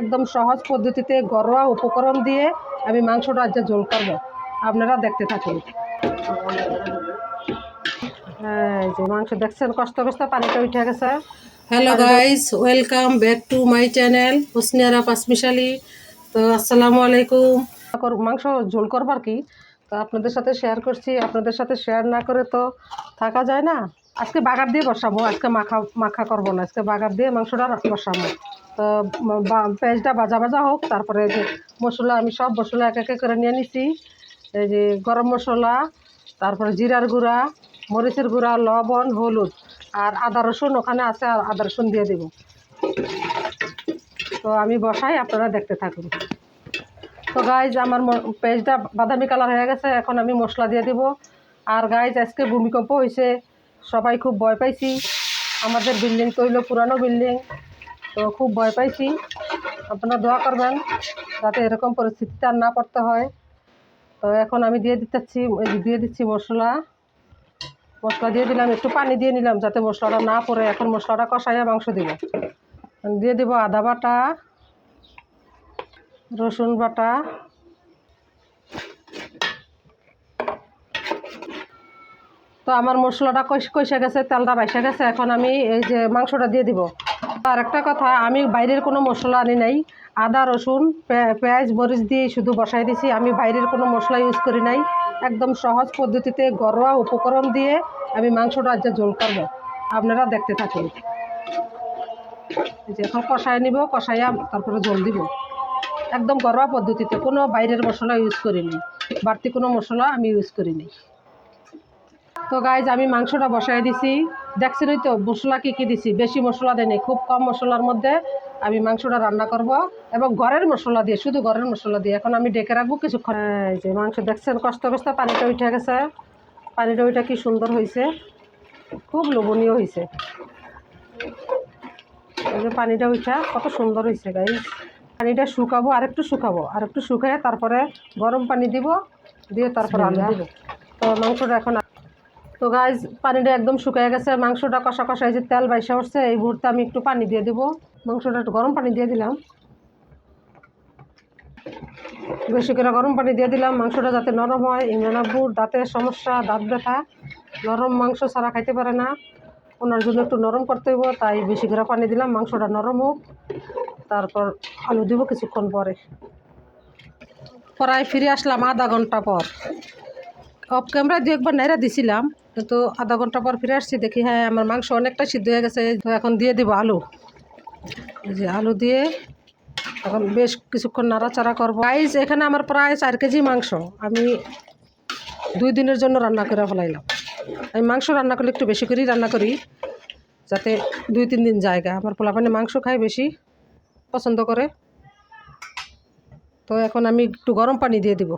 একদম সহজ পদ্ধতিতে ঘরোয়া উপকরণ দিয়ে আমি মাংসটা আজকে ঝোল করব। আপনারা দেখতে থাকুন। হ্যাঁ যে মাংস দেখছেন কষ্ট কষ্ট পানিটা উঠে গেছে। Hello guys welcome back to my channel Husniara Panchmishali তো আসসালামু আলাইকুম। মাংস ঝোল করবার কি? তো আপনাদের সাথে শেয়ার করছি আপনাদের সাথে শেয়ার না করে তো থাকা যায় না। আজকে বাগার দিয়ে বসাবো, আজকে মাখা মাখা করব না, আজকে বাগার দিয়ে মাংসটা বসাবো। তো পেঁয়াজটা ভাজা ভাজা হোক, তারপরে যে মশলা, আমি সব মশলা এক একে করে নিয়ে নিছি। এই যে গরম মশলা, তারপরে জিরার গুঁড়া, মরিচের গুঁড়া, লবণ, হলুদ, আর আদা রসুন ওখানে আছে, আর আদা রসুন দিয়ে দেব। তো, আমি বসাই, আপনারা দেখতে থাকুন। তো গাইজ আমার পেঁয়াজটা বাদামি কালার হয়ে গেছে, এখন আমি মশলা দিয়ে দিব। আর গাইজ আজকে ভূমিকম্প হয়েছে। সবাই খুব ভয় পাইছি। আমাদের বিল্ডিং তো হইল পুরানো বিল্ডিং তো খুব ভয় পাইছি। আপনারা দোয়া করবেন যাতে এরকম পরিস্থিতিতে আর না পড়তে হয়। তো এখন আমি দিয়ে দিতেছি দিয়ে দিচ্ছি মশলা। মশলা দিয়ে দিলাম, একটু পানি দিয়ে নিলাম যাতে মশলাটা না পড়ে। এখন মশলাটা কষাইয়া মাংস দিব। দিয়ে দিব আদা বাটা, রসুন বাটা তো আমার মশলাটা কষ- গেছে, তেলটা বাইসে গেছে, এখন আমি এই যে মাংসটা দিয়ে দিব। আর একটা কথা, আমি বাইরের কোনো মশলা আনি নাই। আদা, রসুন পেঁয়াজ, মরিচ দিয়ে শুধু বসাই দিছি। আমি বাইরের কোনো মশলা ইউজ করি নাই। একদম সহজ পদ্ধতিতে ঘরোয়া উপকরণ দিয়ে আমি মাংসটা আজকে ঝোল করব। আপনারা দেখতে থাকুন। যে এখন কষাই নিব, কষাইয়া তারপরে জল দিব। একদম ঘরোয়া পদ্ধতিতে কোনো বাইরের মশলা ইউজ করিনি। বাড়তি কোনো মশলা আমি ইউজ করিনি। তো গাইজ আমি মাংসটা বসাই দিছি। দেখছেনই তো, মশলা কী কী দিছি? বেশি মশলা দেয়নি খুব কম মশলার মধ্যে আমি মাংসটা রান্না করব। এবং ঘরের মশলা দিয়ে, শুধু ঘরের মশলা দিয়ে। এখন আমি ডেকে রাখব কিছুক্ষণ। যে মাংস দেখছেন, কষ্ট কষ্ট পানিটা উঠে গেছে। পানিটা ওইটা কি সুন্দর হয়েছে খুব লোভনীয় হয়েছে এই যে পানিটা উঠা, কত সুন্দর হয়েছে গাইজ পানিটা শুকাবো আর একটু শুকাবো। আর একটু শুকাইয়ে তারপরে গরম পানি দিব, দিয়ে তারপরে আলু দিব। তো মাংসটা এখন তো গাইজ পানিটা একদম শুকিয়ে গেছে। মাংসটা কষা কষা যে তেল বাইসা উঠছে, এই মুহূর্তে আমি একটু পানি দিয়ে দেবো। মাংসটা একটু গরম পানি দিয়ে দিলাম। বেশি করে গরম পানি দিয়ে দিলাম। মাংসটা যাতে নরম হয়, ইমরান দাঁতের সমস্যা, দাঁত ব্যথা, নরম মাংস ছাড়া খাইতে পারে না। ওনার জন্য একটু নরম করতে হইব, তাই বেশি করে পানি দিলাম। মাংসটা নরম হোক, তারপর আলু দিব কিছুক্ষণ পরে। প্রায় ফিরে আসলাম আধা ঘণ্টা পর। অফ ক্যামেরা দিয়ে একবার নাইরা দিছিলাম, কিন্তু আধা ঘণ্টা পর ফিরে আসছি, দেখি হ্যাঁ আমার মাংস অনেকটা সিদ্ধ হয়ে গেছে, তো এখন দিয়ে দিব আলু। যে আলু দিয়ে এখন বেশ কিছুক্ষণ নাড়াচাড়া করব। গাইজ এখানে আমার প্রায় চার কেজি মাংস। আমি দুই দিনের জন্য রান্না করে ফেলাইলাম। আমি মাংস রান্না করলে একটু বেশি করেই রান্না করি, যাতে দুই তিন দিন জায়গা। আমার পোলাপানে মাংস খাই বেশি, পছন্দ করে। তো এখন আমি একটু গরম পানি দিয়ে দিব।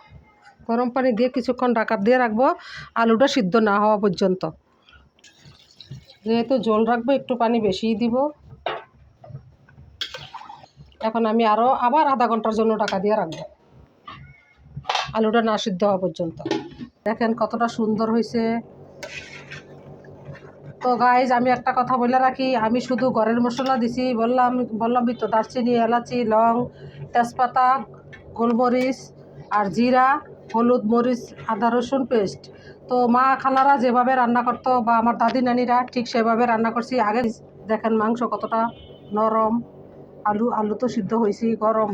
গরম পানি দিয়ে কিছুক্ষণ ঢাকা দিয়ে রাখব। আলুটা সিদ্ধ না হওয়া পর্যন্ত। যেহেতু জল রাখব, একটু পানি বেশিই দিব। এখন আমি আরও আবার আধা ঘণ্টার জন্য ঢাকা দিয়ে রাখব। আলুটা না সিদ্ধ হওয়া পর্যন্ত। দেখেন কতটা সুন্দর হয়েছে। তো গাইজ আমি একটা কথা বলে রাখি। আমি শুধু ঘরের মশলা দিছি। বললাম বললাম তো দারচিনি, এলাচি, লং, তেজপাতা, গোলমরিচ আর জিরা, হলুদ, মরিচ, আদা, রসুন পেস্ট তো মা খালারা যেভাবে রান্না করতো বা আমার দাদি, নানিরা ঠিক সেভাবে রান্না করছি। আগে দেখেন মাংস কতটা নরম। আলু আলু তো সিদ্ধ হয়েছি গরম।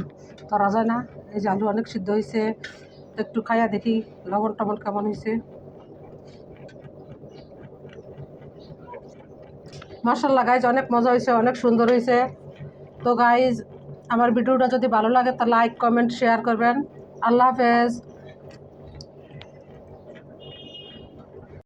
ধরা যায় না, এই যে আলু অনেক সিদ্ধ হয়েছে একটু খাইয়া দেখি, লবণ টবণ কেমন হয়েছে মার্শাল্লাহ গাইজ অনেক মজা হয়েছে অনেক সুন্দর হয়েছে তো গাইজ আমার ভিডিওটা যদি ভালো লাগে, তা লাইক কমেন্ট শেয়ার করবেন। আল্লাহ হাফেজ